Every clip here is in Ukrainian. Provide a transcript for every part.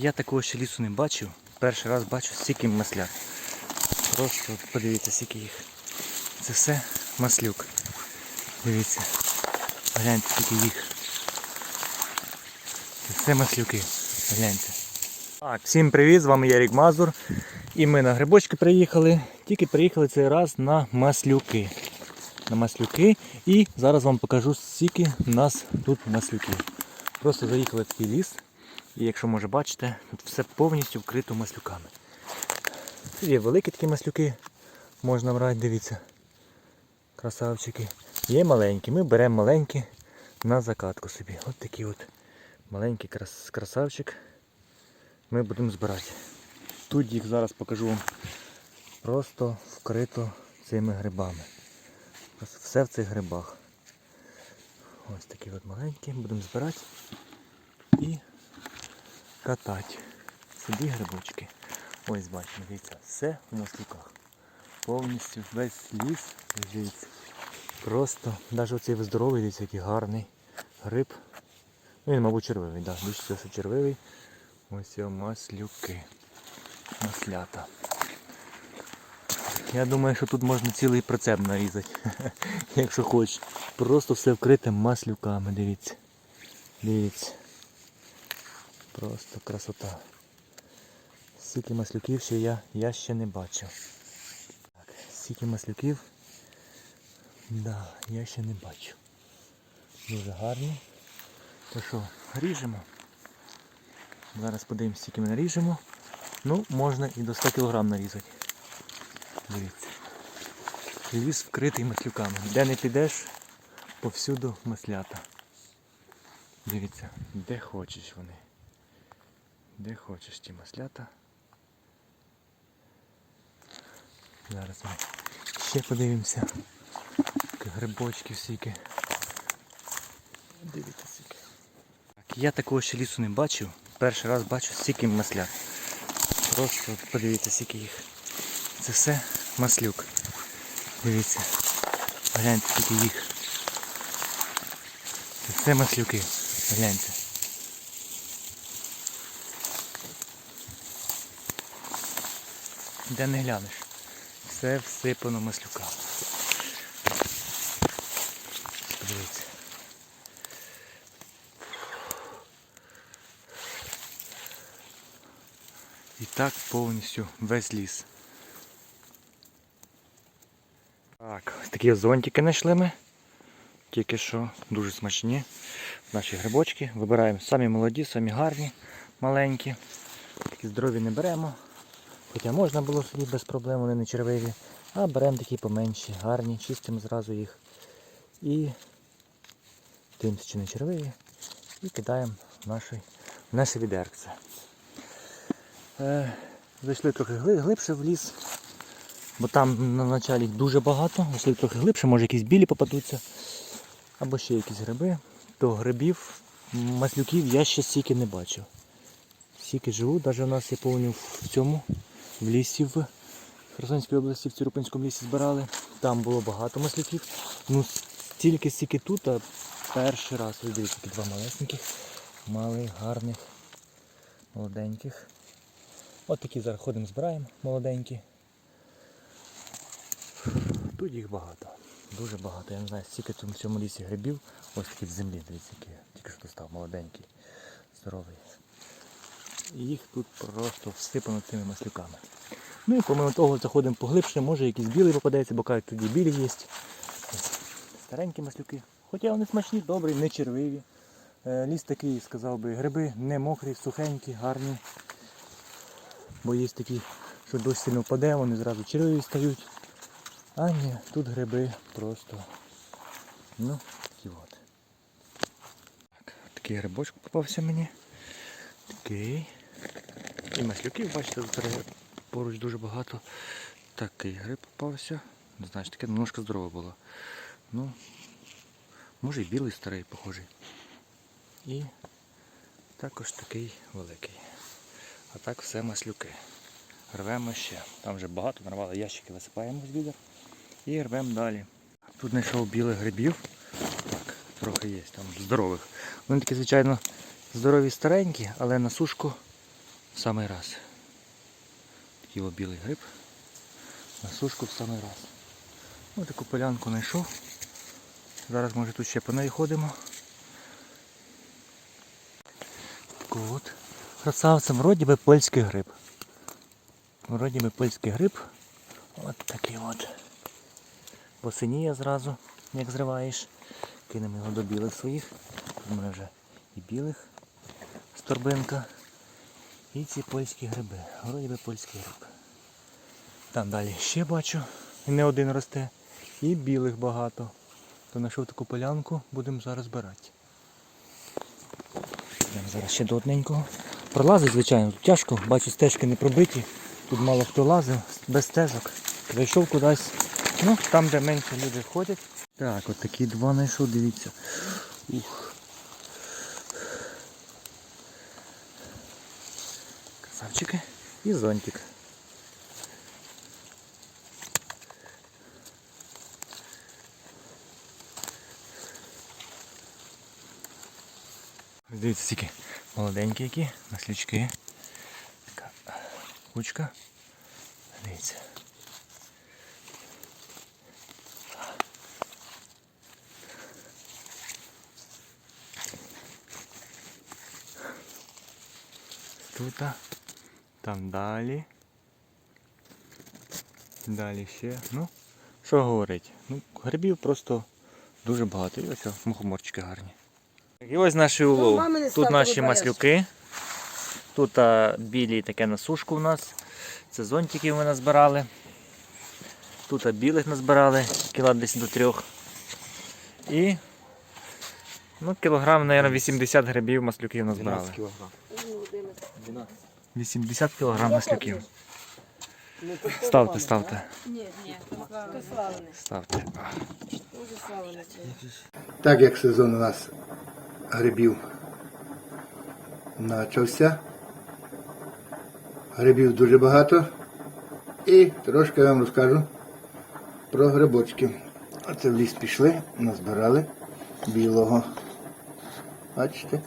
Я такого ще лісу не бачив. Перший раз бачу стільки маслят. Просто подивіться, скільки їх. Це все маслюк. Дивіться. Гляньте, скільки їх. Це все маслюки. Гляньте. Так, всім привіт, з вами Ярік Мазур. І ми на грибочки приїхали. Тільки приїхали цей раз на маслюки. На маслюки. І зараз вам покажу, скільки у нас тут маслюків. Просто заїхали в такий ліс. І якщо може бачите, тут все повністю вкрито маслюками. Тут є великі такі маслюки, можна брати, дивіться. Красавчики. Є маленькі. Ми беремо маленькі на закатку собі. От такий от маленький крас- красавчик. Ми будемо збирати. Тут їх зараз покажу вам просто вкрито цими грибами. Все в цих грибах. Ось такі от маленькі. Будемо збирати і катати. Собі грибочки. Ось бачимо, дивіться, все в маслюках. Повністю весь ліс, дивіться. Просто, навіть оцей здоровий, дивіться, який гарний гриб. Ну, він, мабуть, червивий. Да. Більше що червивий. Ось його маслюки. Маслята. Я думаю, що тут можна цілий прицеп нарізати, якщо хочеш. Просто все вкрите маслюками, дивіться. Дивіться. Просто красота. Стільки маслюків ще я, я ще не бачив. Так, стільки маслюків. Да, я ще не бачив. Дуже гарні. То що, ріжемо. Зараз подивимось, скільки ми наріжемо. Ну, можна і до 100 кг нарізати. Дивіться. Ліс вкритий маслюками. Де не підеш, повсюду маслята. Дивіться, де хочеш вони. Де хочеш ті маслята. Зараз ми ще подивимося. Грибочки всіки. Дивіться скільки. Так, я такого ще лісу не бачив. Перший раз бачу стільки маслят. Просто подивіться, скільки їх. Це все маслюк. Дивіться. Гляньте, скільки їх. Це все маслюки. Гляньте. Де не глянеш. Все всипано маслюка. Подивіться. І так повністю весь ліс. Так, такі зонтики знайшли ми. Тільки що дуже смачні. Наші грибочки. Вибираємо самі молоді, самі гарні, маленькі. Такі здорові не беремо. Хоча можна було собі без проблем, вони не червиві. А беремо такі поменші, гарні, чистимо зразу їх. І дивимося, чи не червиві. І кидаємо в наше, в наше відерце. Е, зайшли трохи глибше в ліс, бо там на началі дуже багато. Зайшли трохи глибше, може якісь білі попадуться. Або ще якісь гриби. То грибів, маслюків я ще стільки не бачив. Стільки живу, навіть у нас я повністю в цьому, в лісі в Херсонській області, в Цюрупинському лісі збирали. Там було багато маслюків. Ну стільки стільки тут, а перший раз, ось дивіться, такі два малесеньких, малих, гарних, молоденьких. От такі зараз ходимо, збираємо молоденькі. Тут їх багато. Дуже багато. Я не знаю, скільки тут в цьому лісі грибів. Ось такі в землі, дивіться, які. Тільки що достав, молоденький, здоровий. Їх тут просто всипано цими маслюками. Ну і помимо того заходимо поглибше, може якийсь білий попадається, бо кажуть, тоді білі є. Старенькі маслюки. Хоча вони смачні, добрі, не червиві. Е, Ліс такий, сказав би, гриби не мокрі, сухенькі, гарні. Бо є такі, що дощ сильно впаде, вони зразу червиві стають. А ні, тут гриби просто. Ну, такі от. Так, такий грибочок попався мені. Такий. І маслюків, бачите, тут поруч дуже багато. Такий гриб попався. Не знаю, таке немножко здорове було. Ну, може і білий старий, похожий. І також такий великий. А так все маслюки. Рвемо ще. Там вже багато, нарвали ящики, висипаємо з відер і рвемо далі. Тут знайшов білих грибів. Так, трохи є, там здорових. Вони такі, звичайно, здорові старенькі, але на сушку в самий раз. Такий білий гриб. На сушку в самий раз. Ось таку полянку знайшов. Зараз може тут ще по неї ходимо. Таку от. Красавцем, польський гриб. Вроді би польський гриб. От такий от. Босиніє зразу, як зриваєш. Кинемо його до білих своїх. У мене вже і білих з торбинка. І ці польські гриби. Вроді би польський гриб. Там далі ще бачу. І не один росте. І білих багато. То знайшов таку полянку, будемо зараз збирати. Йдемо зараз ще до одненького. Пролазить, звичайно, тут тяжко, бачу, стежки не пробиті. Тут мало хто лазив, без стежок. Зайшов кудись. Ну, там, де менше люди ходять. Так, от такі два знайшов, дивіться. Ух. І зонтик. Дивіться, скільки молоденькі які, маслючки. Така кучка. Дивіться. Тут, Там далі. Далі ще. Ну, що говорить? Ну, грибів просто дуже багато. І ось мухоморчики гарні. І ось наш улов. Тут наші маслюки. Тут а, білі таке на сушку у нас. Це зонтики ми назбирали. Тут а, білих назбирали, кіла десь до трьох. І ну, кілограм, мабуть, 80 грибів маслюків назбирали. 80 кілограм маслюків. Ставте, ставте. Ні, ні, то. Ставте. Так як сезон у нас грибів почався, грибів дуже багато. І трошки я вам розкажу про грибочки. Оце в ліс пішли, назбирали білого. Бачите?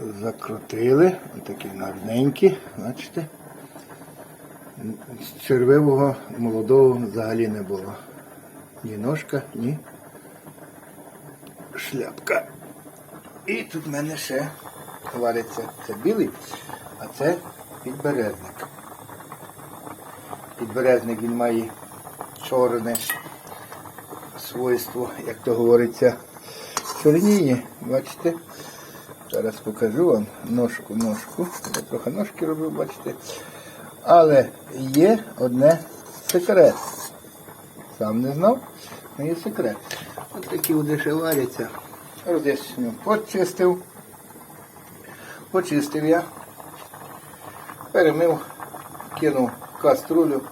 Закрутили, такі гарненькі, бачите. Червивого молодого взагалі не було. Ні ножка, ні шляпка. І тут в мене ще вариться. Це білий, а це підберезник. Підберезник він має чорне свойство, як то говориться, чорніє. Бачите? Зараз покажу вам ножку, ножку. Я трохи ножки робив, бачите. Але є одне секрет. Сам не знав, але є секрет. Ось такі ще варяться. Роз'ясню. Почистив. Почистив я. Перемив, кинув каструлю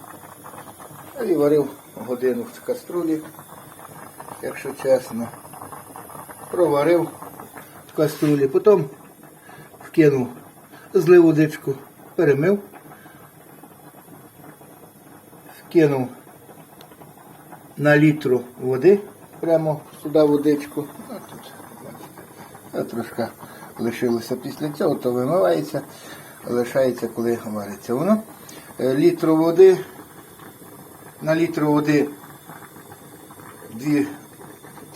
і варив годину в каструлі, якщо чесно. Проварив в каструлі, потім вкинув, злив водичку, перемив, вкинув на літру води, прямо сюди водичку. А тут, бачите, трошки лишилося після цього, то вимивається, лишається, коли вариться воно. Е, Літру води, на літру води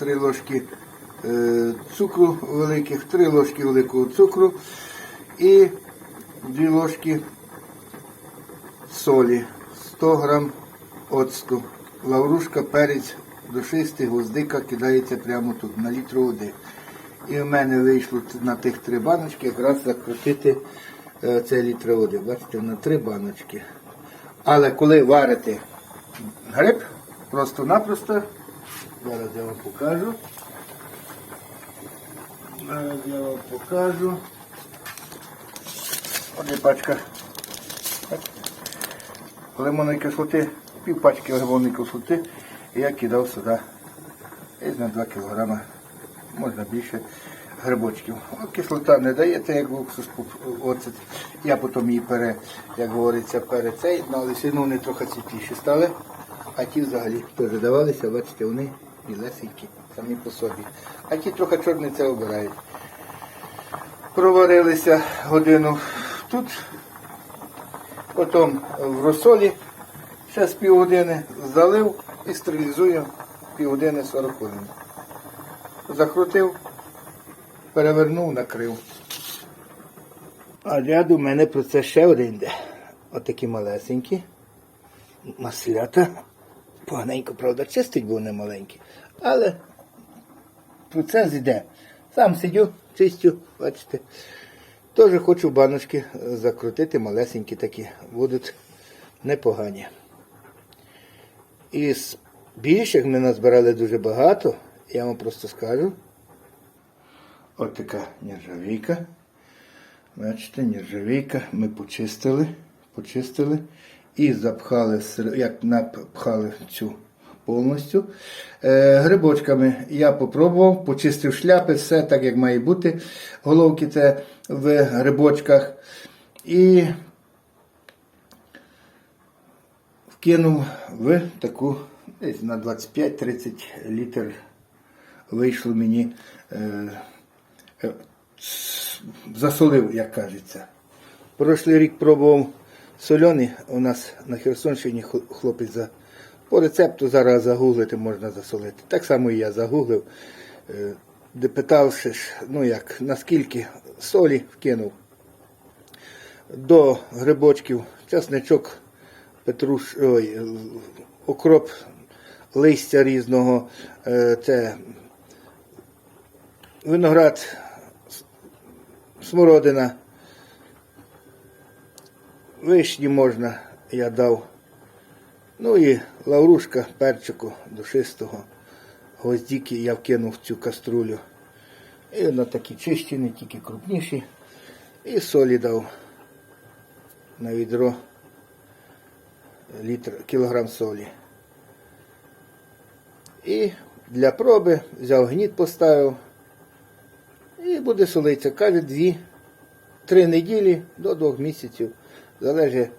2-3 ложки цукру великих, 3 ложки великого цукру і 2 ложки солі, 100 грам оцту. Лаврушка, перець, душистий, гвоздика кидається прямо тут, на літру води. І в мене вийшло на тих три баночки якраз закрутити е, це літр води. Бачите, на три баночки. Але коли варите гриб, просто-напросто, зараз я вам покажу. Зараз я вам покажу. Одна пачка лимонної кислоти, пів пачки лимонної кислоти, і я кидав сюди десь на 2 кг, можна більше грибочків. Ну, Кислота не даєте, як в уксус оцет. Я потім її пере, як говориться, пере цей, але все одно вони трохи світліші стали, а ті взагалі теж давалися, бачите, вони білесенькі, самі по собі. А ті трохи чорні це обирають. Проварилися годину тут. Потім в розсолі ще з півгодини залив і стерилізую півгодини 40 хвилин. Закрутив, перевернув, накрив. А ряд у мене про це ще один йде. Отакі малесенькі. Маслята. Поганенько, правда, чистить, бо вони маленькі. Але процес йде. Сам сидю, чистю, бачите. Теж хочу баночки закрутити, малесенькі такі, будуть непогані. Із більших ми назбирали дуже багато, я вам просто скажу. От така нержавійка. Бачите, нержавійка. Ми почистили, почистили і запхали, як напхали цю повністю. Е, грибочками я попробував, почистив шляпи, все так, як має бути. Головки це в грибочках. І вкинув в таку десь на 25-30 літр вийшло мені. Е, засолив, як кажеться. Прошлий рік пробував сольоний. У нас на Херсонщині хлопець по рецепту зараз загуглити можна засолити. Так само і я загуглив, е, де питавши, ж, ну як, наскільки солі вкинув до грибочків, часничок, петруш, ой, окроп, листя різного, е, це виноград, смородина, вишні можна, я дав. Ну і лаврушка перчику душистого, гвоздіки я вкинув в цю каструлю. І на такі чищені, тільки крупніші. І солі дав на відро літр, кілограм солі. І для проби взяв гніт, поставив. І буде солитися. Каже, дві-три неділі до двох місяців. Залежить,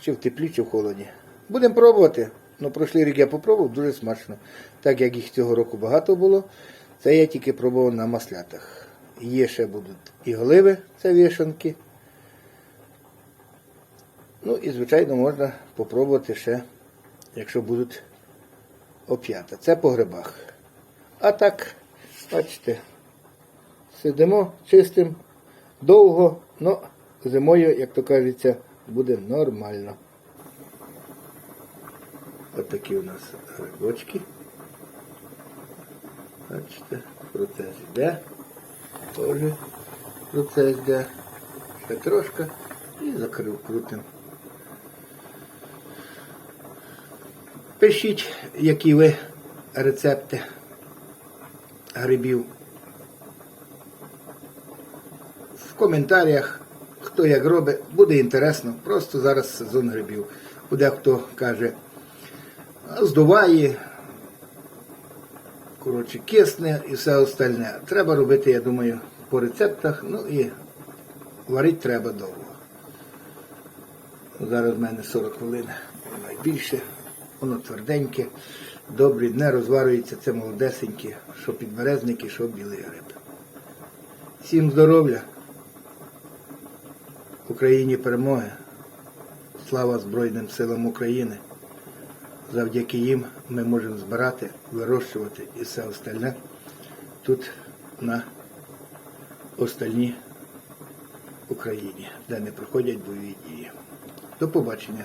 чи в теплі, чи в холоді. Будемо пробувати. Ну, прошлий рік я попробував, дуже смачно. Так як їх цього року багато було, це я тільки пробував на маслятах. Є ще будуть і гливи, це вішанки. Ну і, звичайно, можна попробувати ще, якщо будуть оп'ята. Це по грибах. А так, бачите, сидимо чистим довго, але зимою, як то кажеться, буде нормально. Ось такі у нас грибочки. Бачите, процес йде. Теж процес йде. Ще трошки і закрив крутим. Пишіть, які ви рецепти грибів в коментарях, хто як робить, буде інтересно. Просто зараз сезон грибів. Буде хто каже, здуває, коротше, кисне і все остальне. Треба робити, я думаю, по рецептах, ну і варити треба довго. Зараз в мене 40 хвилин, найбільше. Воно тверденьке, добре, не розварюється, це молодесеньке, що підберезники, що білий гриб. Всім здоров'я, Україні перемоги, слава Збройним силам України. Завдяки їм ми можемо збирати, вирощувати і все остальне тут на остальній Україні, де не проходять бойові дії. До побачення.